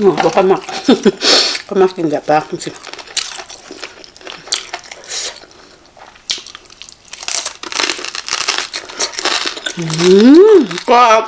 อ๋อบอกมักก็มักกินแบบปลาจริงอืมกรอบ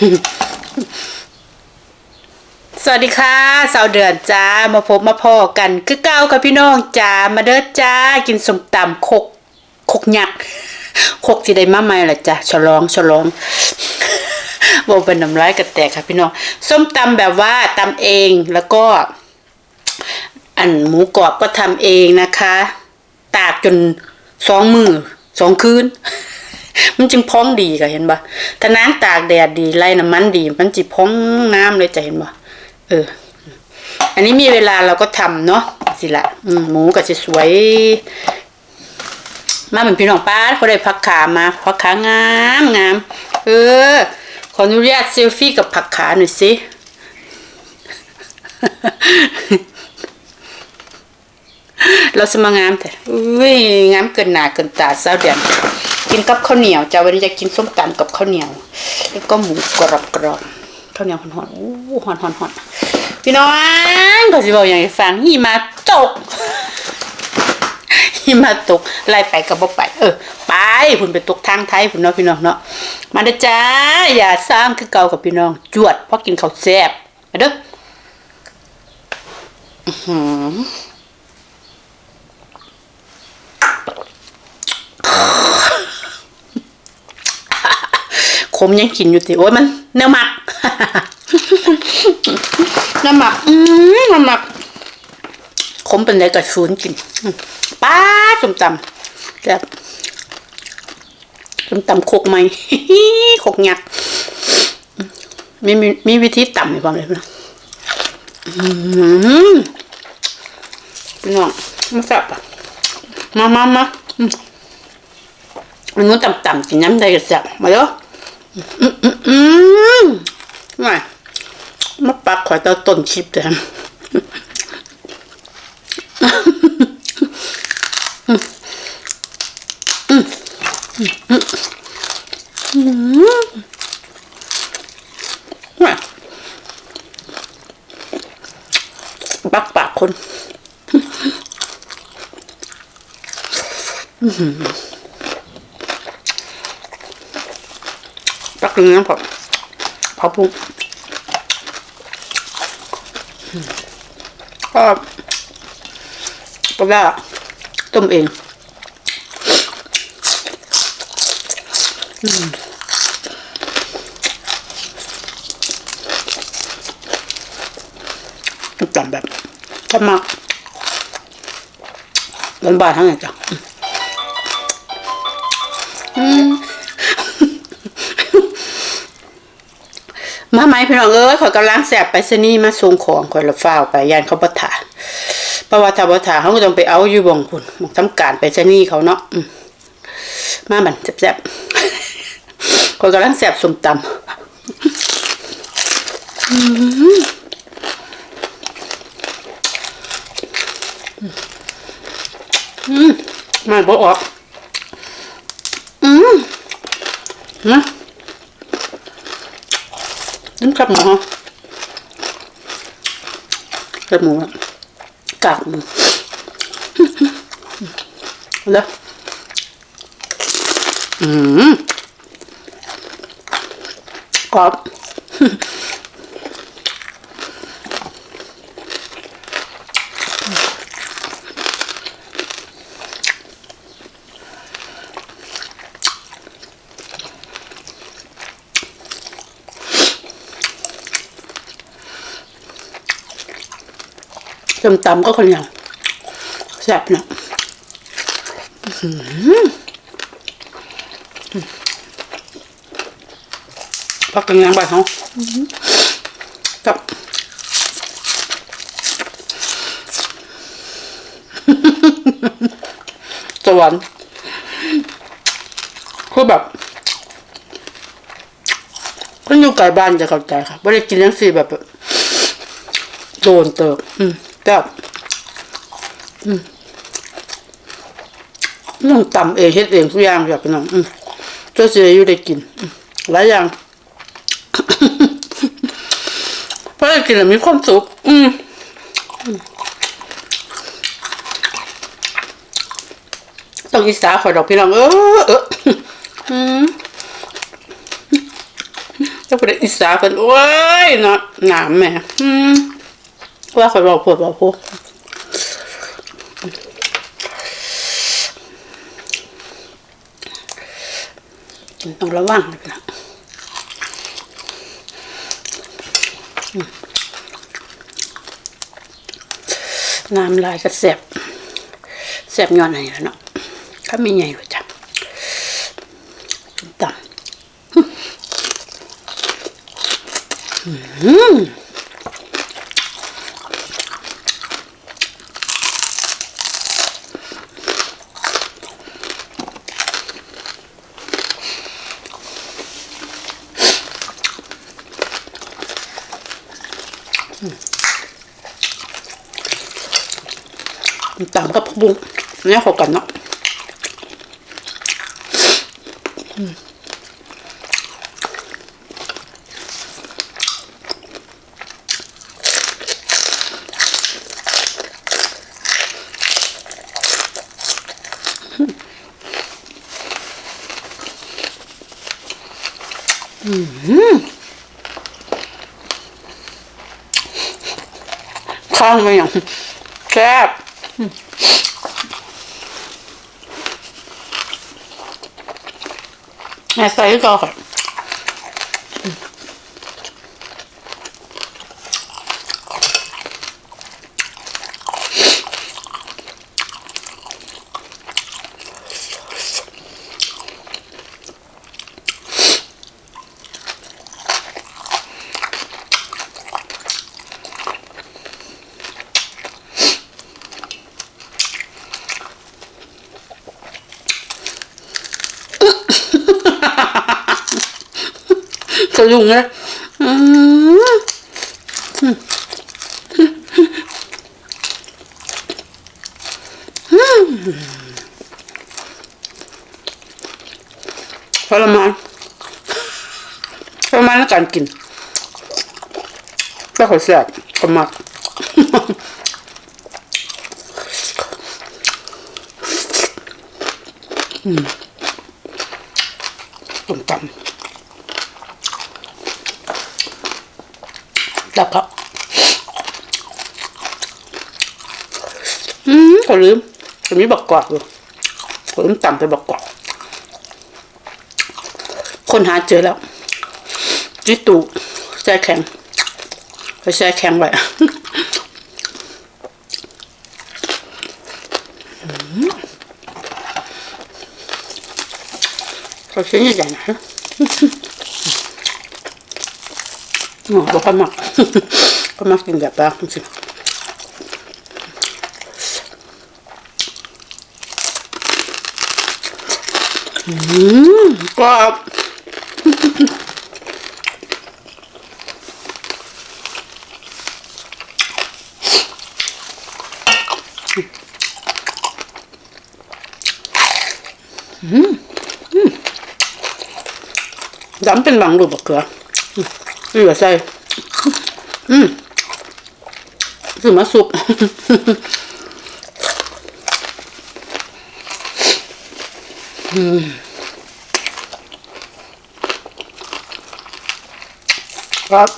สวัสดีค่ะสาวเดือนจ้ามาพบมาพอกันคือเก้ากับพี่น้องจ้ามาเด้อจ้ากินสมตำคกคกหยักคกที่ได้มาใหม่ละจ้ะฉลองฉลองบอกเป็นน้ำลายกระแตกค่ะพี่น้องส้มตำแบบว่าตำเองแล้วก็ อันหมูกรอบก็ทำเองนะคะ ตากจนสองมือสองคืน มันจึงพองดีค่ะเห็นปะถ้าน้ำตากแดดดีไล่น้ำมันดี มันจิพองน้ำเลยจะเห็นปะเออ อันนี้มีเวลาเราก็ทำเนาะสิละอืมหมูก็จะสวย มาเหมือนพี่น้องป้าเขาได้ผักขามาผักขางามงามเออ ขออนุญาตเซลฟี่กับผักขาหน่อยสิเราสมางามแต่อุ้ยงามเกินหนาเกินตาเศร้าเดือน กินกับข้าวเหนียวจ้าวันนี้จะกินส้มตำกับข้าวเหนียว แล้วก็หมูกรอบกรอบๆข้าวเหนียวหอนๆอู้หอนหอนหอนพี่น้องก็สิบอกอย่างให้ฟังหิมาตกหิมาตกไล่ไปก็บ่ไปเออไปพุ่นไปตกทางไทยพุ่นเนาะพี่น้องเนาะมาเด้อจ้าอย่าซ้ำคือเก่ากับพี่น้องจวดเพราะกินข้าวแซ่บมาเด้ออือหือ ข มยังกินอยู่ติโอ้ยมันเนื้อหมักเนื้อหมักอืมเนื้อหมักขมเป็นไรกับชูนย์กินป้าสมตำแบบสมตำโคกไหมโคกหยักมีมีมีวิธีตำในความเลยนะพี่น้องมาสับอะมามามามันนู้นต่ำๆกินน้ำได้ก็แซ่บมาเด้อ อืมอืมอืมไม่มาปักข่อยตาต้นชิปเด้อไม่ปักปากคนปั กอย่างนี้พอพอปรุงอืมก็ก็ได้ต้มเองอืมจำแบบชอบมากบ้านทั้งนั้นจ้ะอืม มาไหมพี่น้องเอ้ยขอยกำลังแสบไปซนี่มาส่งของขอยละฟ้าวไปยานเขาบ่ถาเพราะว่าถ้าบ่ถาเขาก็ต้องไปเอาอยู่บ่งพุ่นหม้องทำการไปซนี่เขาเนาะอืมมาบันแซ่บๆขอยกำลังแสบสมตำอืมอืมมาบ่ออกอืมนะ บหมูฮะกับหมูกากหมูแล้วอืมกรอบ ส้มตำก็คนเดียวแซ่บนะพักกันยังไปเขากับสวรรค์คือแบบคนอยู่ไกลบ้านจะเข้าใจค่ะไม่ได้กินยังสี่แบบ โดนเติบ อืม แต่บอืมน้องตำเองเฮ็ดเองทุกอย่างแบบพี่น้องอืมเจ้าเสียอยู่ได้กินหลายอย่างเพราะกินแล้วมีความสุข อืมต้องอิสาขอยดอกพี่น้อง เออเอออืมถ้าพูดอิสาเป็นโอ้ยเนาะหนามแม่ อืม ว่าขอยบอกปวดบอกพูดต้องระวังนะน้ำลายก็แสบแสบย้อนอะไรแล้วเนาะถ้าม่ใหญ่หรอกจ้ะต่ำ ต่ำกับผักบุ้งเนี่ยเข้ากันเนาะอืม ข้างมาอย่างแซ่บใส่ก็ค่ะ สะดุ้งเลยอืมทรมานทรมานในการกินแต่ขอแซ่บขมักอืมต้มตำ ดับครับ อืมขอลืมตรงนี้บักกอกอยู่ขอลืมต่ำไปบักกอกคนหาเจอแล้ว จิตูแช่แข็งไปแช่แข็งไว้อืมเขาชิ้นใหญ่ๆนะ อ๋อบอกเขามักเขามักกิน แบบแบบจริงอืมกรอบดำเป็นบางรูปบักเกลือนี่ก็ใส่อืมคือมาสุกอืมครับ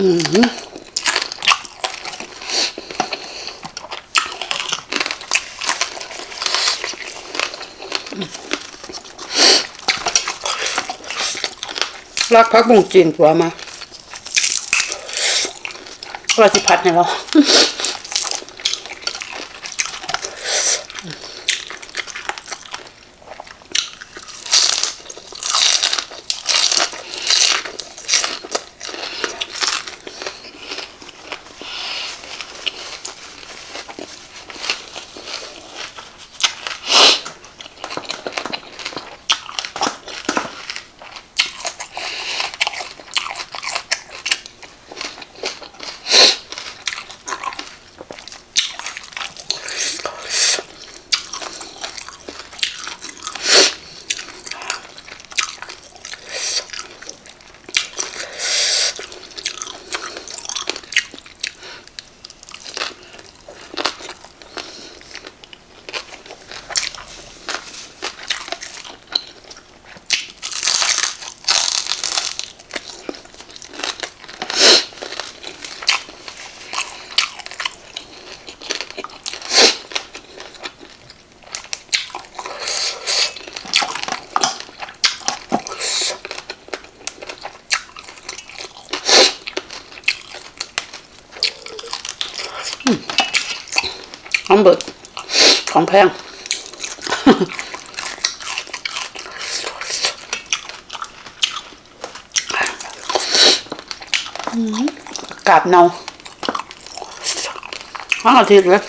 อรักพักบุงจีนผัวมาเราสิพัดให้เรา ของเบิด ของแพง กาบเนาทั้งอาทิตย์เลย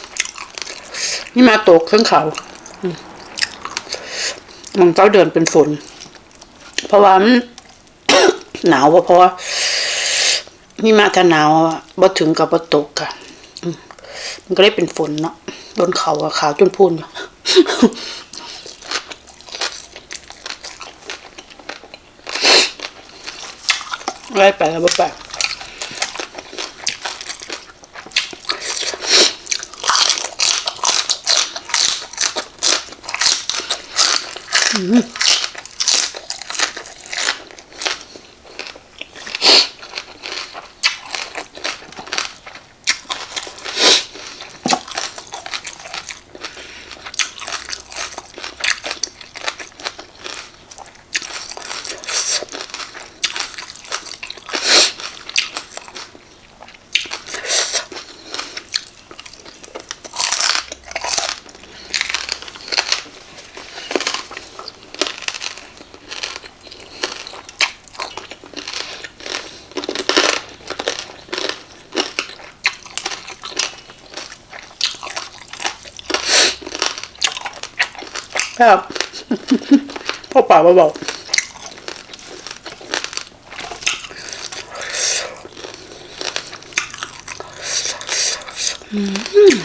นี่มาตกเครื่องเขามันเจ้าเดือนเป็นฝน เพราะว่ามันหนาวบ่เพราะว่านี่มาถ้าหนาวบ่ถึงกับบ่ตกค่ะมันก็ได้เป็นฝนเนาะ บนเขาอะขาวจนพูนอยู่ไล่ไปแล้วบ่ไป ครับพ่อป่ามาบอกอืม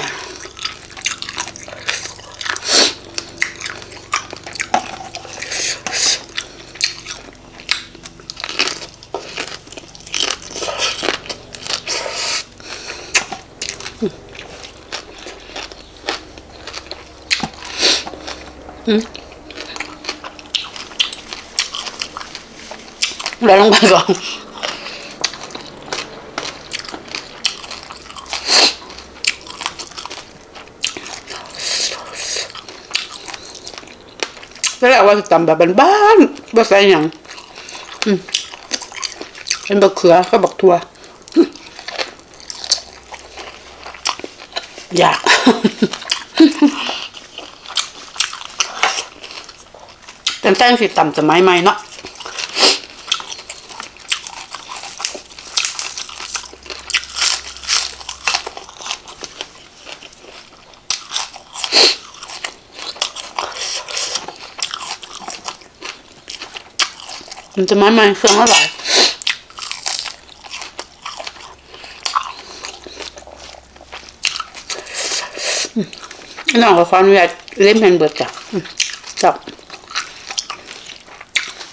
แล้วลงไปก่อนก็แล้วว่าจะตำแบบบ้านๆบ่ใส่หยังเป็นบกเขือก็บักทัวอยาก แตงสิต่ำสมัยใหมเนาะมันจะไม่ไม่เครื่องละหลายอืมน้องก็ขออนุญาเล่มแผ่นเบิดจ้ะจับ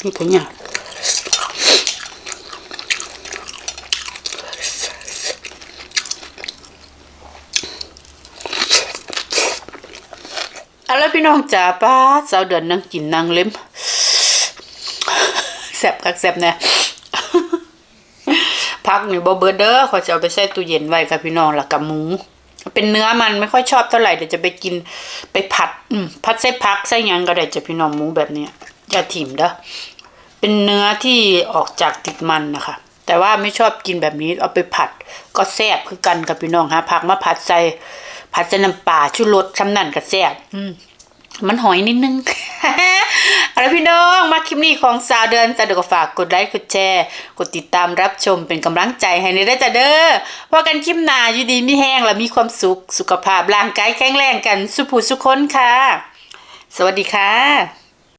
ดูผลงานเอาละพี่น้องจ๋าป้าสาวเดือนนั่งกินนั่งเล่มแซ่บคักแซ่บแน่พักนี่บ่เบิดเด้อขอจะเอาไปใส่ตู้เย็นไว้ค่ะพี่น้องล้วกับหมู เป็นเนื้อมันไม่ค่อยชอบเท่าไหร่เดี๋ยวจะไปกินไปผัด อืมผัดไส้พักไส้ยังก็ได้จะพี่น้องหมูแบบเนี้ย อย่าถิ่มเด้อเป็นเนื้อที่ออกจากติดมันนะคะ แต่ว่าไม่ชอบกินแบบนี้เอาไปผัด ก็แซ่บคือกันกับพี่น้องฮะผักมาผัดใส่ผัดใส่น้ำปลาชูรสช้ำนั่นก็แซ่บอืมมันหอยนิดนึงอาละพี่น้องมาคลิปนี้ของสาวเดือนสะดวกฝากกดไลค์กดแชร์ กดติดตามรับชมเป็นกำลังใจให้ในได้จ้ะเด้อว่ากันคลิปหนาอยู่ดีมีแห้งและมีความสุขสุขภาพร่างกายแข็งแรงกันสุภูสุขคนค่ะ สวัสดีค่ะ